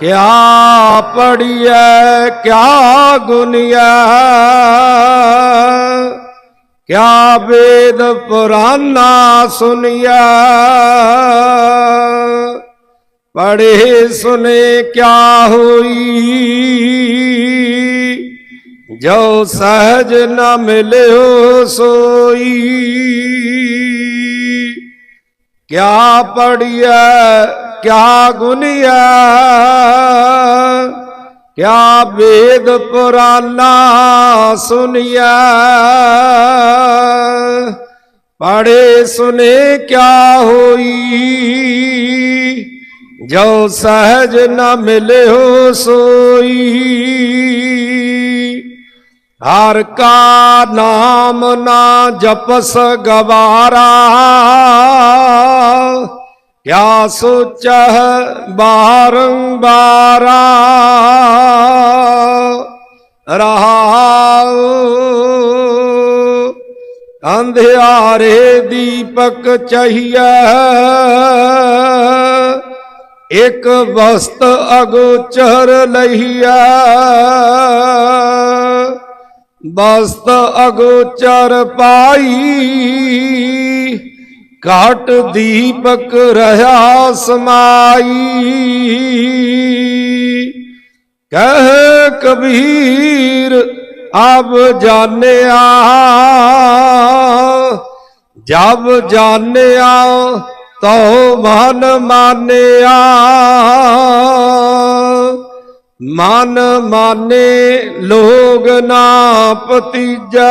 ਕਿਆ ਪੜੀਐ ਕਿਆ ਗੁਨੀਐ? ਕਿਆ ਵੇਦ ਪੁਰਾਨਾ ਸੁਨਿਆ ਪੜੇ ਸੁਨੇ ਕਿਆ ਹੋਈ? ਜੋ ਸਹਜ ਨ ਮਿਲਿਓ ਸੋਈ। ਕਿਆ ਪੜੀਐ ਕਿਆ ਗੁਨੀਐ ਕਿਆ ਵੇਦ ਪੁਰਾਨਾ ਸੁਨਿਆ ਪੜੇ ਸੁਨੇ ਕਿਆ ਹੋਈ? ਜੋ ਸਹਜ ਨ ਮਿਲਿਓ ਸੋਈ। ਹਰ ਕਾ ਨਾਮ ਨਾ ਜਪਸ ਗਵਾਰਾ। ਕਿਆ ਸੋਚਹ ਬਾਰੰਬਾਰਾ? ਰਹਾਉ ਅੰਧਿਆਰੇ ਦੀਪਕ ਚਾਹੀਐ। ਇਕ ਵਸਤ ਅਗੋਚਰ ਲਈਐ ਬਸਤ ਅਗੋਚਰ ਪਾਈ ਘਟ ਦੀਪਕ ਰਹਾ ਸਮਾਈ। ਕਹਿ ਕਬੀਰ, ਅਬ ਜਾਣਿਆ, ਜਬ ਜਾਣਿਆ ਤੋ ਮਨ ਮਾਨਿਆ। ਮਨ ਮਾਨੇ ਲੋਗ ਨਾ ਪਤੀਜੈ